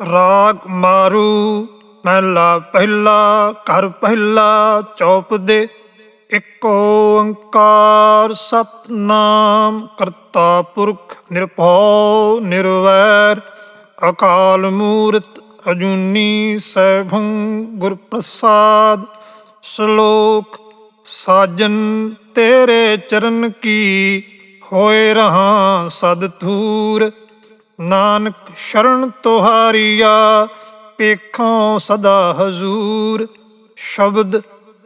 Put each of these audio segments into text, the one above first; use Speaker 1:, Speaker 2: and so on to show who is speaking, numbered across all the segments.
Speaker 1: ਰਾਗ ਮਾਰੂ ਮਹਿਲਾ ਪਹਿਲਾ, ਘਰ ਪਹਿਲਾ, ਚੌਪ ਦੇ ਇੱਕ ਓੰਕਾਰ, ਸਤਨਾਮ ਕਰਤਾ ਪੁਰਖ ਨਿਰਭਉ, ਨਿਰਵੈਰ, ਅਕਾਲ ਮੂਰਤ ਅਜੂਨੀ ਸੈਭੰ ਗੁਰ ਪ੍ਰਸਾਦ ਸ਼ਲੋਕ ਸਾਜਨ ਤੇਰੇ ਚਰਨ ਕੀ ਹੋਏ ਰਹਾ ਸਦ ਥੂਰ ਨਾਨਕ ਸ਼ਰਨ ਤੁਹਾਰੀਆ ਪੇਖੋਂ ਸਦਾ ਹਜ਼ੂਰ। ਸ਼ਬਦ,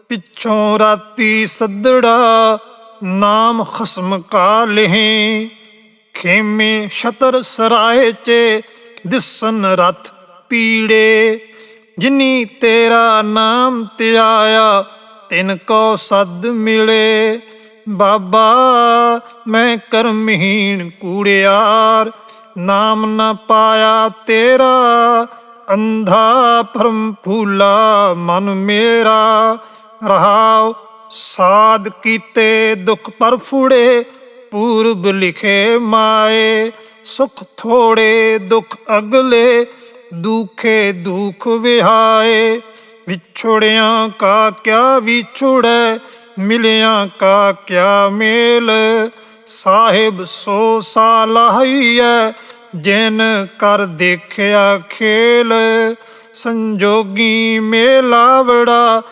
Speaker 1: ਪਿੱਛੋਂ ਰਾਤੀ ਸੱਦੜਾ, ਨਾਮ ਖਸਮ ਕਾ ਲਹੇ। ਖੇਮੇ ਸ਼ਤਰ ਸਰਾਏ ਚ, ਦਿਸਨ ਰਥ ਪੀੜੇ। ਜਿਨੀ ਤੇਰਾ ਨਾਮ ਧਿਆਇਆ ਤਿਨ ਕੋ ਸਦ ਮਿਲੇ। ਬਾਬਾ, ਮੈਂ ਕਰਮਹੀਣ ਕੂੜਿਆਰ ਨਾਮ ਨਾ ਪਾਇਆ ਤੇਰਾ, ਅੰਧਾ ਭਰਮ ਫੂਲਾ ਮਨ ਮੇਰਾ। ਰਹਾਉ ਸਾਧ ਕੀਤੇ ਦੁਖ ਪਰ ਫੁੜੇ, ਪੂਰਬ ਲਿਖੇ ਮਾਏ। ਸੁਖ ਥੋੜੇ ਦੁਖ ਅਗਲੇ, ਦੁਖੇ ਦੁਖ ਵਿਹਾਏ। ਵਿਛੋੜਿਆਂ ਕਾ ਕਿਆ ਵਿਛੋੜੈ, ਮਿਲਿਆਂ ਕਾ ਕਿਆ ਮੇਲ। ਸਾਹਿਬ ਸੋ ਸਾਲਾਹੀਐ ਜਿਨ ਕਰ ਦੇਖਿਆ ਖੇਲ, ਸੰਜੋਗੀ ਮੇਲਾਵੜਾ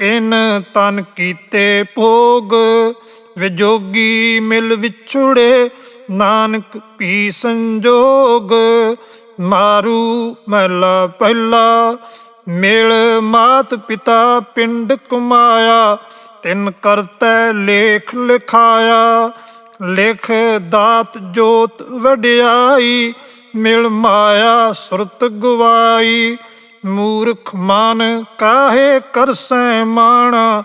Speaker 1: ਇਨ ਤਨ ਕੀਤੇ ਭੋਗ। ਵਿਜੋਗੀ ਮਿਲ ਵਿਛੁੜੇ, ਨਾਨਕ ਪੀ ਸੰਜੋਗ। ਮਾਰੂ ਮਹਿਲਾ ਪਹਿਲਾ, ਮਿਲ ਮਾਤ ਪਿਤਾ ਪਿੰਡ ਕਮਾਇਆ ਤਿੰਨ ਕਰਤੈ ਲੇਖ ਲਿਖਾਇਆ। ਲਿਖ ਦਾਤ ਜੋਤ ਵਡਿਆਈ, ਮਿਲ ਮਾਇਆ ਸੁਰਤ ਗਵਾਈ। ਮੂਰਖ ਮਨ ਕਾਹੇ ਕਰਸੈ ਮਾਣਾ,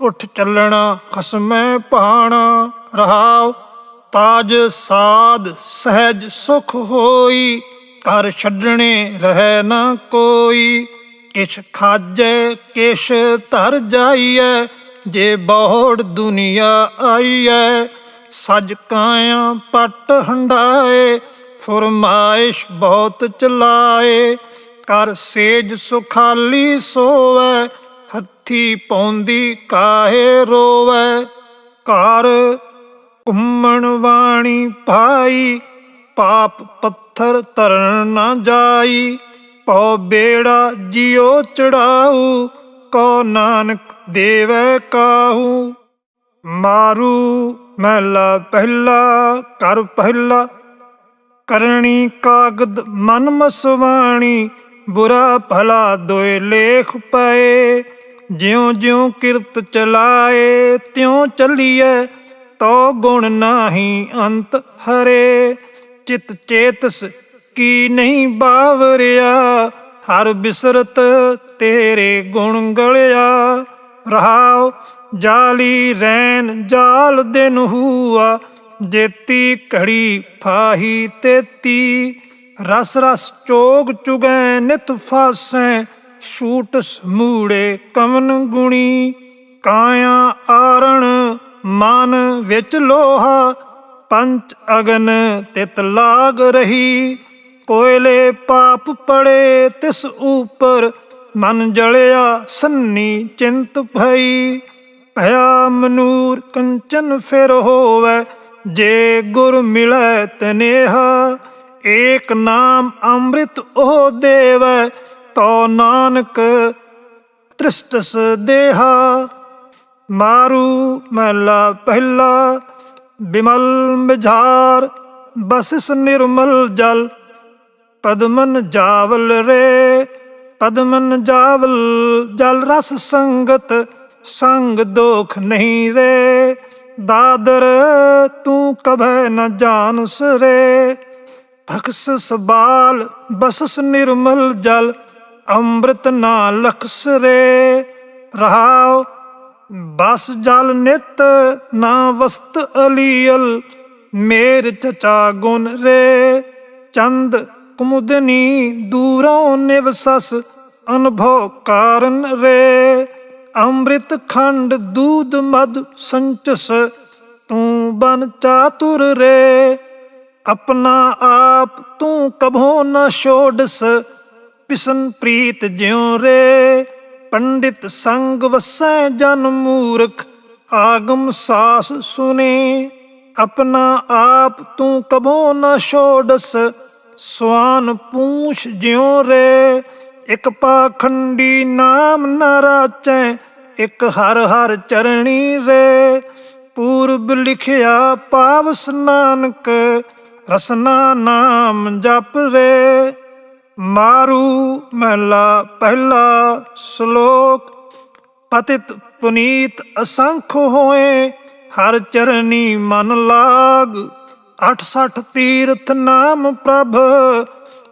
Speaker 1: ਉੱਠ ਚੱਲਣਾ ਖਸਮੈ ਭਾਣਾ। ਰਹਾਉ ਤਾਜ ਸਾਧ ਸਹਿਜ ਸੁਖ ਹੋਈ, ਘਰ ਛੱਡਣੇ ਰਹਿ ਨਾ ਕੋਈ। ਕਿਛ ਖਾਜੈ, ਕਿਛ ਧਰ ਜਾਈਐ, ਜੇ ਬਹੁੜ ਦੁਨੀਆ ਆਈਐ ਸਜ ਕਾਇਆ ਪਟ ਹੰਡਾਏ, ਫਰਮਾਇਸ਼ ਬਹੁਤ ਚਲਾਏ। ਕਰ ਸੇਜ ਸੁਖਾਲੀ ਸੋਵੈ, ਹੱਥੀ ਪੌਂਦੀ ਕਾਹੇ ਰੋਵੈ। ਘਰ ਘੁੰਮਣ ਵਾਣੀ ਪਾਈ, ਪਾਪ ਪੱਥਰ ਤਰਨ ਨਾ ਜਾਈ। ਪਉ ਬੇੜਾ ਜਿਉ ਚੜਾਊ ਕੋ ਨਾਨਕ ਦੇਵੈ ਕਾਹੂ। ਮਾਰੂ ਮਹਿਲਾ ਪਹਿਲਾ ਕਰ ਪਹਿਲਾ। ਕਰਣੀ ਕਾਗਦ ਮਨ ਮਸਵਾਣੀ, ਬੁਰਾ ਭਲਾ ਦੋਏ ਲੇਖ ਪਏ। ਜਿਉ ਜਿਉ ਕਿਰਤ ਚਲਾਏ, ਤਿਉ ਚੱਲੀਐ, ਤੋ ਗੁਣ ਨਾਹੀ ਅੰਤ ਹਰੇ। ਚਿਤ ਚੇਤਸ ਕੀ ਨਹੀਂ ਬਾਵਰਿਆ, ਹਰ ਬਿਸਰਤ ਤੇਰੇ ਗੁਣ ਗਲਿਆ। ਰਹਾਉ ਜਾਲੀ ਰੈਨ ਜਾਲ ਦਿਨ ਹੂਆ ਜੇਤੀ ਘੜੀ ਫਾਹੀ ਤੇਤੀ। ਰਸ ਰਸ ਚੋਗ ਚੁਗੈ ਨਿਤ ਫਾਸੈ, ਛੂਟ ਸਮੂੜੇ ਕਮਨ ਗੁਣੀ। ਕਾਇਆ ਆਰਣ ਮਨ ਵਿੱਚ ਲੋਹਾ, ਪੰਚ ਅਗਨ ਤਿਤ ਲਾਗ ਰਹੀ। ਕੋਇਲੇ ਪਾਪ ਪੜੇ ਤਿਸ ਉਪਰ, ਮਨ ਜਲਿਆ ਸੰਨੀ ਚਿੰਤ ਭਈ। ਭਇਆ ਮਨੂਰ ਕੰਚਨ ਫਿਰ ਹੋਵੇ, ਜੇ ਗੁਰ ਮਿਲੈ ਤਨੇਹਾ, ਏਕ ਨਾਮ ਅੰਮ੍ਰਿਤ ਉਹ ਦੇਵੈ ਤੋ ਨਾਨਕ ਤ੍ਰਿਸ਼ਟਸ ਦੇਹਾ। ਮਾਰੂ ਮਹਿਲਾ ਪਹਿਲਾ, ਬਿਮਲ ਮਿਝਾਰ, ਬਸਿਸ ਨਿਰਮਲ ਜਲ। ਪਦਮਨ ਜਾਵਲ ਰੇ, ਪਦਮਨ ਜਾਵਲ ਜਲ ਰਸ ਸੰਗਤ ਸੰਗ ਦੋਖ ਨਹੀਂ ਰੇ। ਦਾਦਰ, ਤੂੰ ਕਭੈ ਨ ਜਾਣਸ ਰੇ। ਭਖਸ ਸਬਾਲ, ਬਸਸ ਨਿਰਮਲ ਜਲ, ਅੰਮ੍ਰਿਤ ਨਾ ਲਖਸ ਰੇ। ਰਹਾਉ, ਬਸ ਜਲ ਨਿਤ ਨਾ ਵਸਤ ਅਲੀਅਲ, ਮੇਰ ਚਚਾ ਗੁਣ ਰੇ। ਚੰਦ, ਕੁਮੁਦਨੀ ਦੂਰੋਂ ਨਿਵਸਸ ਅਨਭਉ ਕਾਰਨ ਰੇ। ਅੰਮ੍ਰਿਤ ਖੰਡ ਦੂਧ ਮਦ ਸੰਚਸ, ਤੂੰ ਬਨ ਚਾਤੁਰ ਰੇ। ਆਪਣਾ ਆਪ ਤੂੰ ਕਭੋ ਨ ਛੋੜਸ ਪਿਸਨ ਪ੍ਰੀਤ ਜਿਉ ਰੇ। ਪੰਡਿਤ ਸੰਗ ਵਸੈ ਜਨ ਮੂਰਖ, ਆਗਮ ਸਾਸ ਸੁਨੇ। ਆਪਣਾ ਆਪ ਤੂੰ ਕਬੋ ਨਾ ਛੋੜਸ ਸਵਾਨ ਪੂਛ ਜਿਉ ਰੇ। ਇਕ ਪਾਖੰਡੀ ਨਾਮ ਨਾ ਰਾਚੈ, ਇਕ ਹਰ ਹਰ ਚਰਣੀ ਰੇ। ਪੂਰਬ ਲਿਖਿਆ ਪਾਵਸ ਨਾਨਕ ਰਸਨਾ ਨਾਮ ਜਪ ਰੇ। ਮਾਰੂ ਮਹਲਾ ਪਹਿਲਾ ਸ਼ਲੋਕ, ਪਤਿਤ ਪੁਨੀਤ ਅਸੰਖ ਹੋਏ, ਹਰ ਚਰਨੀ ਮਨ ਲਾਗ। 68 ਤੀਰਥ ਨਾਮ ਪ੍ਰਭ,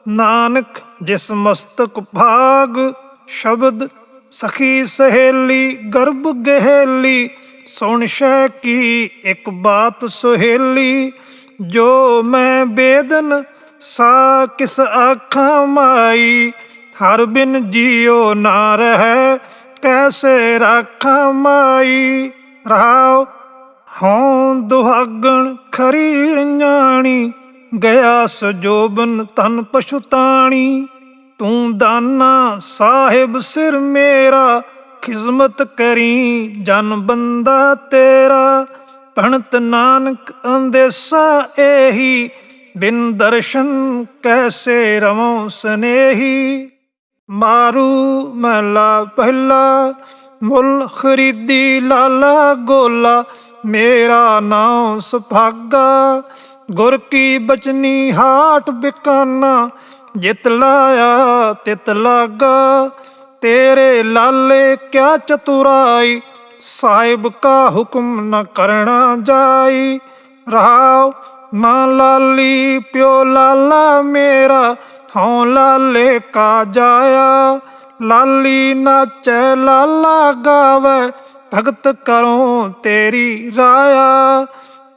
Speaker 1: ਨਾਨਕ ਜਿਸ ਮਸਤਕ ਭਾਗ ਸ਼ਬਦ ਸਖੀ ਸਹੇਲੀ, ਗਰਭ ਗਹਿਲੀ, ਸੁਣ ਸ਼ੈ ਕੀ ਇੱਕ ਬਾਤ ਸੁਹੇਲੀ, ਜੋ ਮੈਂ ਬੇਦਨ ਸਾ ਕਿਸ ਆਖਾਂ ਮਾਈ, ਹਰ ਬਿਨ ਜੀਉ ਨਾ ਰਹਿ ਕੈਸੇ ਰਾਖਾਂ ਮਾਈ। ਰਹਾਉ ਹਉ ਦੁਹਾਗਣ ਖਰੀ ਰഞ്ഞਾਣੀ ਗਿਆ ਸਜੋਬਨ ਤਨ ਪਛੁਤਾਣੀ ਤੂੰ ਦਾਨਾ ਸਾਹਿਬ ਸਿਰ ਮੇਰਾ ਖਿਜ਼ਮਤ ਕਰੀ ਜਨ ਬੰਦਾ ਤੇਰਾ। ਭਣਤ ਨਾਨਕ ਅੰਦੇਸਾ ਇਹੀ ਬਿਨ ਦਰਸ਼ਨ ਕੈਸੇ ਰਵੋ ਸਨੇਹੀ। ਮਾਰੂ ਮਹਲਾ ਪਹਿਲਾ, ਮੁੱਲ ਖਰੀਦੀ ਲਾਲਾ ਗੋਲਾ, ਮੇਰਾ ਨਾਮ ਸੁਭਾਗਾ। ਗੁਰ ਕੀ ਬਚਨੀ ਹਾਟ ਬਿਕਾਨਾ, ਜਿਤ ਲਾਇਆ ਤਿਤ ਲਾਗਾ। ਤੇਰੇ ਲਾਲੇ ਕਿਆ ਚਤੁਰਾਈ, ਸਾਹਿਬ ਕਾ ਹੁਕਮ ਨ ਕਰਣਾ ਜਾਈ। ਰਹਾਉ ਮਾਂ ਲਾਲੀ, ਪਿਓ ਲਾਲਾ ਮੇਰਾ, ਹਉ ਲਾਲੇ ਕਾ ਜਾਇਆ। ਲਾਲੀ ਨਾਚੈ ਲਾਲਾ ਗਾਵੇ, ਭਗਤ ਕਰੋ ਤੇਰੀ ਰਾਇਆ।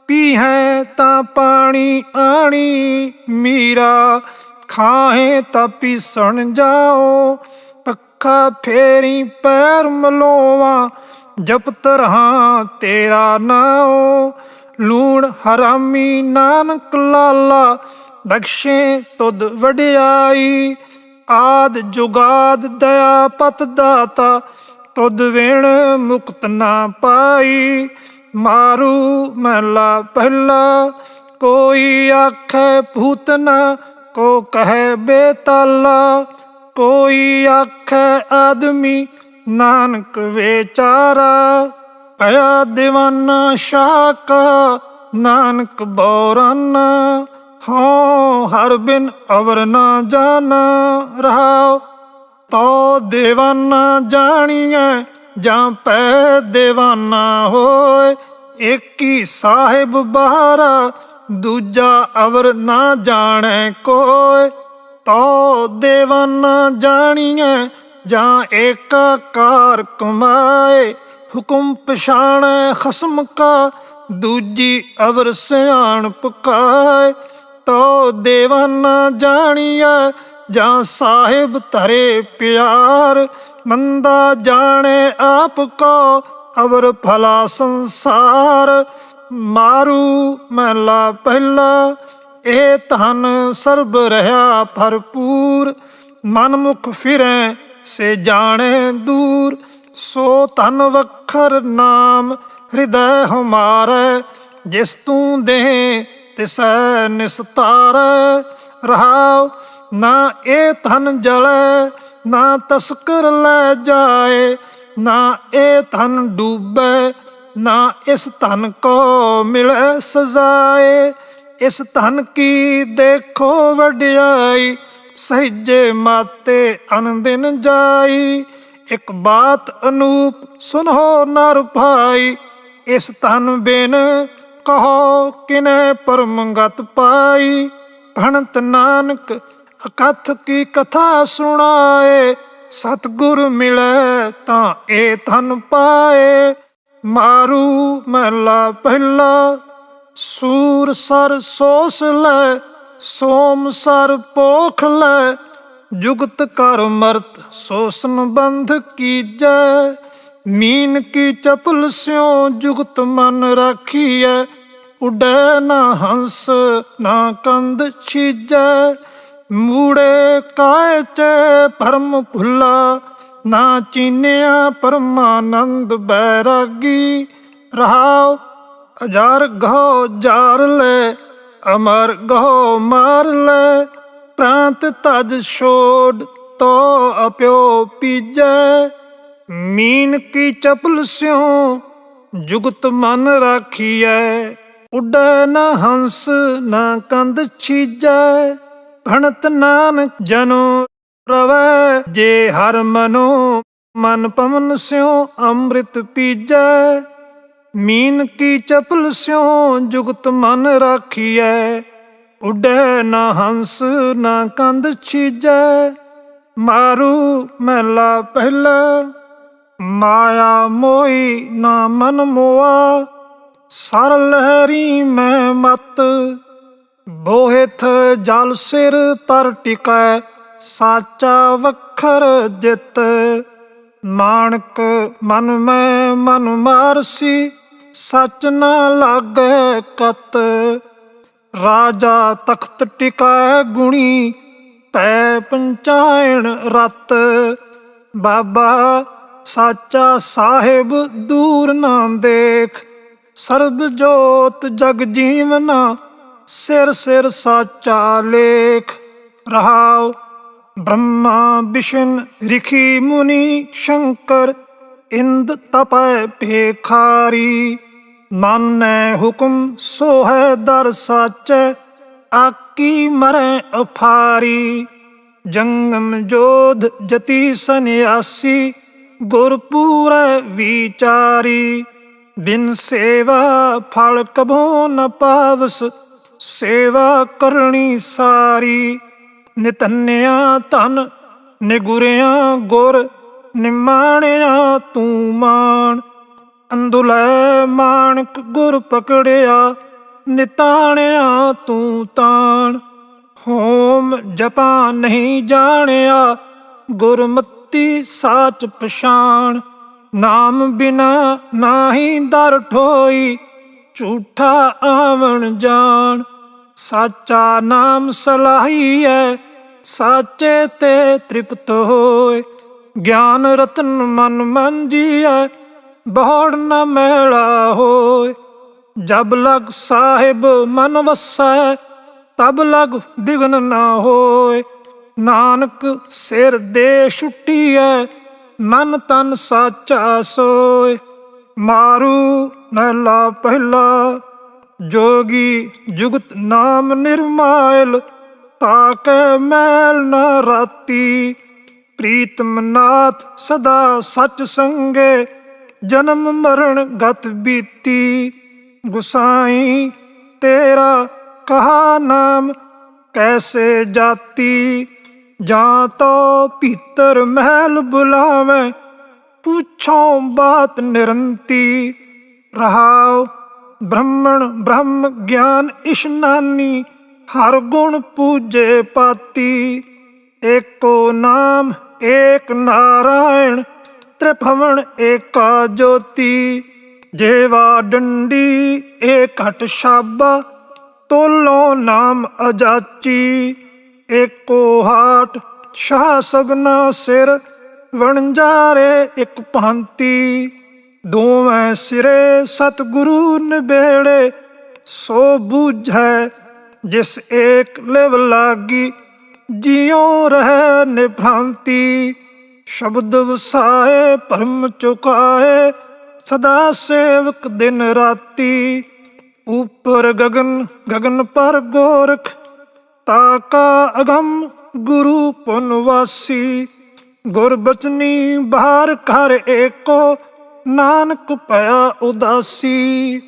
Speaker 1: ਪੀਹੈ ਤਾਂ ਪਾਣੀ ਆਣੀ, ਮੀਰਾ ਖਾਹੇ ਤਾਂ ਪੀਸਣ ਜਾਓ। ਪੱਖਾ ਫੇਰੀ ਪੈਰ ਮਲੋਵਾ ਜਪਤ ਰਹਾ ਤੇਰਾ ਨਾਉ। ਲੂਣ ਹਰਾਮੀ ਨਾਨਕ ਲਾਲਾ, ਬਖਸ਼ੇ ਤੁਧ ਵਡਿਆਈ। ਆਦ ਜੁਗਾਦ ਦਇਆ ਪਤ ਦਾਤਾ, ਤੁਧ ਵੇਣ ਮੁਕਤ ਨਾ ਪਾਈ। ਮਾਰੂ ਮਹਲਾ ਪਹਿਲਾ। ਕੋਈ ਆਖੇ ਭੂਤਨਾ ਕੋ ਕਹੇ ਬੇਤਾਲਾ। ਕੋਈ ਆਖੇ ਆਦਮੀ, ਨਾਨਕ ਵਿਚਾਰਾ ਭਇਆ دیਵਾਨਾ ਸ਼ਾਕਾ, ਨਾਨਕ ਬੌਰਾਨਾ। ਹਉ ਹਰ ਬਿਨ ਅਵਰ ਨਾ ਜਾਣਾ ਰਹਾਉ। ਤੋ ਦੇਵਾਨਾ ਜਾਣੀਐ ਜਾਂ ਪੈ ਦੇਵਾਨਾ ਹੋਏ, ਏਕੀ ਸਾਹਿਬ ਬਹਾਰਾ ਦੂਜਾ ਅਵਰ ਨਾ ਜਾਣੈ ਕੋਏ। ਤੋ ਦੇਵਾਨਾ ਜਾਣੀਐ, ਜਾਂ ਏਕਾਕਾਰ ਕਮਾਏ। ਹੁਕਮ ਪਛਾਣੈ ਖਸਮ ਕਾ, ਦੂਜੀ ਅਵਰ ਸਿਆਣ ਪੁਕਾਏ। ਤੋ ਦੇਵਾਨਾ ਜਾਣੀਐ, ਜਾਂ ਸਾਹਿਬ ਧਰੇ ਪਿਆਰ। ਮੰਦਾ ਜਾਣੇ ਆਪ ਕੋ ਅਵਰ ਭਲਾ ਸੰਸਾਰ। ਮਾਰੂ ਮਹਲਾ ਪਹਿਲਾ, ਇਹ ਧਨ ਸਰਬ ਰਹਾ ਭਰਪੂਰ। ਮਨ ਮੁਖ ਫਿਰੈ ਸੇ ਜਾਣੇ ਦੂਰ, ਸੋ ਧਨ ਵਖਰ ਨਾਮ ਹਿਰਦੈ ਹਮਾਰੇ। ਜਿਸ ਤੂੰ ਦੇ ਤਿਸੈ ਨਿਸਤਾਰ। ਰਹਾਉ, ਨਾ ਇਹ ਧਨ ਜਲੇ ਨਾ ਤਸਕਰ ਲੈ ਜਾਏ, ਨਾ ਇਹ ਧਨ ਡੂਬੇ, ਨਾ ਇਸ ਧਨ ਕੋ ਮਿਲੇ ਸਜ਼ਾਏ। ਇਸ ਧਨ ਕੀ ਦੇਖੋ ਵਡਿਆਈ, ਸਹਿਜੇ ਮਾਤੇ ਅਨੰਦਿਨ ਜਾਈ। ਇੱਕ ਬਾਤ ਅਨੂਪ ਸੁਨੋ ਨਰ ਭਾਈ, ਇਸ ਧਨ ਬਿਨ ਕਹੋ ਕਿਨੇ ਪਰਮਗਤ ਪਾਈ। ਭਣਤ ਨਾਨਕ ਅਕਥ ਕੀ ਕਥਾ ਸੁਣਾਏ? ਸਤਗੁਰ ਮਿਲੇ ਤਾਂ ਇਹ ਧਨ ਪਾਏ। ਮਾਰੂ ਮਹਲਾ ਪਹਿਲਾ, ਸੂਰ ਸਰ ਸੋਸ ਲੈ, ਸੋਮ ਸਰ ਪੋਖ ਲੈ। ਜੁਗਤ ਕਰ ਮਰਤ ਸੋਸਨ ਬੰਧ ਕੀਜੈ। ਮੀਨ ਕੀ ਚਪਲ ਸਿਓ ਜੁਗਤ ਮਨ ਰਾਖੀਐ। ਉਡੈ ਨਾ ਹੰਸ ਨਾ ਕੰਦ ਛੀਜੈ। ਮੂੜੇ ਕਾਇ ਚ ਭਰਮ ਭੁੱਲਾ, ਨਾ ਚੀਨਿਆ ਪਰਮਾਨੰਦ ਬੈਰਾਗੀ। ਰਹਾਉ ਅਜਾਰ ਗੋ ਜਾਰ ਲੈ, ਅਮਰ ਗਹੋ ਮਾਰ ਲੈ, ਪ੍ਰਾਂਤ ਤਜ ਛੋੜ ਤੋ ਅਪਿਓ ਪੀਜੈ। ਮੀਨ ਕੀ ਚਪਲ ਸਿਉ, ਜੁਗਤ ਮਨ ਰਾਖੀਐ, ਉੱਡੈ ਨਾ ਹੰਸ ਨਾ ਕੰਦ ਛੀਜੈ। ਭਣਤ ਨਾਨਕ ਜਨੋ ਰਵੈ, ਜੇ ਹਰ ਮਨੋ ਮਨ ਪਵਨ ਸਿਉ ਅੰਮ੍ਰਿਤ ਪੀਜੈ। ਮੀਨ ਕੀ ਚਪਲ ਸਿਉ ਜੁਗਤ ਮਨ ਰਾਖੀਐ। ਉਡੈ ਨਾ ਹੰਸ, ਨਾ ਕੰਦ ਛੀਜੈ। ਮਾਰੂ ਮਹਿਲਾ ਪਹਿਲਾ, ਮਾਇਆ ਮੋਈ ਨਾ ਮਨ ਮੋਆ। ਸਰ ਲਹਿਰੀ ਮੈਂ ਮਤ ਬੋਹਿਥ ਜਲ ਸਿਰ ਤਰ ਟਿਕੈ, ਸਾਚਾ ਵਖਰ ਜਿਤ। ਮਾਣਕ ਮਨ ਮੈਂ ਮਨ ਮਾਰਸੀ ਸੱਚ ਨਾ ਲਾਗੈ ਕਤ। ਰਾਜਾ ਤਖਤ ਟਿਕੈ ਗੁਣੀ, ਪੈ ਪੰਚਾਇਣ ਰਤ। ਬਾਬਾ ਸਾਚਾ ਸਾਹਿਬ ਦੂਰ ਨਾ ਦੇਖ ਸਰਬ ਜੋਤ ਜਗ ਜੀਵਨਾ ਸਿਰ ਸਿਰ ਸਾਚਾ ਲੇਖ ਰਹਾਉ। ਬ੍ਰਹਮਾ ਵਿਸ਼ਨ ਰਿਖੀ ਮੁਨੀ ਸ਼ੰਕਰ, ਇੰਦ ਤਪੈ ਭੇਖਾਰੀ। ਮਾਨੈ ਹੁਕਮ ਸੋ ਹੈ ਦਰ ਸਾਚੈ, ਆਕੀ ਮਰੈ ਅਫਾਰੀ। ਜੰਗਮ ਜੋਧ ਜਤੀ ਸੰਿਆਸੀ ਗੁਰ ਵਿਚਾਰੀ। ਬਿਨ ਸੇਵਾ ਫਲ ਕਬੋ ਨ ਪਾਵਸ ਸੇਵਾ ਕਰਨੀ ਸਾਰੀ, ਨਿਤਨਿਆ ਧਨ, ਨਿਗੁਰਿਆ ਗੁਰ, ਨਿਮਾਣਿਆ ਤੂੰ ਮਾਨ ਅੰਦੁਲੈ ਮਾਣਕ ਗੁਰ ਪਕੜਿਆ, ਨਿਤਾਣਿਆ ਤੂੰ ਤਾਣ। ਹੋਮ ਜਪਾ ਨਹੀਂ ਜਾਣਿਆ, ਗੁਰਮਤੀ ਸਾਚ ਪਛਾਣ। ਨਾਮ ਬਿਨਾ ਨਾਹੀ ਦਰ ਠੋਈ ਝੂਠਾ ਆਵਣ ਜਾਣ। ਸਾਚਾ ਨਾਮ ਸਲਾਹੀਐ ਸਾਚੇ ਤੇ ਤ੍ਰਿਪਤ ਹੋਏ। ਗਿਆਨ ਰਤਨ ਮਨ ਮੰਜੀਐ ਬਹੁੜ ਨ ਮੇਲਾ ਹੋਏ। ਜਬ ਲਗ ਸਾਹਿਬ ਮਨ ਵਸੈ, ਤਬ ਲਗ ਬਿਗਨ ਨਾ ਹੋਏ। ਨਾਨਕ ਸਿਰ ਦੇ ਛੁੱਟੀਐ ਮਨ ਤਨ ਸਾਚਾ ਸੋਏ। ਮਾਰੂ ਮਹਿਲਾ ਪਹਿਲਾ, ਜੋਗੀ ਜੁਗਤ ਨਾਮ ਨਿਰਮਾਇਲ, ਤਾਕੈ ਮੈਲ ਨ ਰਾਤੀ। ਪ੍ਰੀਤਮ ਨਾਥ ਸਦਾ ਸਚ ਸੰਗੇ, ਜਨਮ ਮਰਨ ਗਤ ਬੀਤੀ। ਗੁਸਾਈ, ਤੇਰਾ ਕਹਾ ਨਾਮ ਕੈਸੇ ਜਾਤੀ? ਜਾਂ ਤੋ ਭੀਤਰ ਮਹਿਲ ਬੁਲਾਵੇਂ ਪੁੱਛੋ ਬਾਤ ਨਿਰੰਤੀ ਰਹਾਉ ਬ੍ਰਹਮਣ ਬ੍ਰਹਮ ਗਿਆਨ ਇਸ਼ਨਾਨੀ ਹਰ ਗੁਣ ਪੂਜੇ ਪਾਤੀ ਏਕੋ ਨਾਮ ਏਕ ਨਾਰਾਇਣ ਤ੍ਰਿਭਵਨ ਏਕਾ ਜੋਤੀ ਜੇਵਾ ਡੰਡੀ ਏ ਘਟ ਸ਼ਾਬਾ ਤੋਲੋ ਨਾਮ ਅਜਾਚੀ ਏਕੋ ਹਾਟ ਸ਼ਾਹ ਸਗਨਾ ਸਿਰ ਵਣਜਾਰੇ ਇੱਕ ਭਾਂਤੀ, ਦੋਵੇਂ ਸਿਰੇ ਸਤਿਗੁਰੂ ਨਿਬੇੜੇ। ਸੋ ਬੂਝੈ ਜਿਸ ਏਕ ਲਿਵ ਲਾਗੀ, ਜਿਉ ਰਹਿ ਨਿਭ੍ਰਾਂਤੀ। ਸ਼ਬਦ ਵਸਾਏ, ਭਰਮ ਚੁਕਾਏ, ਸਦਾ ਸੇਵਕ ਦਿਨ ਰਾਤੀ। ਉਪਰ ਗਗਨ ਗਗਨ ਪਰ ਗੋਰਖ ਤਾਕਾ ਅਗੰਮ ਗੁਰੂ ਪੁਨਵਾਸੀ ਗੁਰਬਚਨੀ ਬਾਹਰ ਘਰ ਏਕੋ ਨਾਨਕ ਭਇਆ ਉਦਾਸੀ।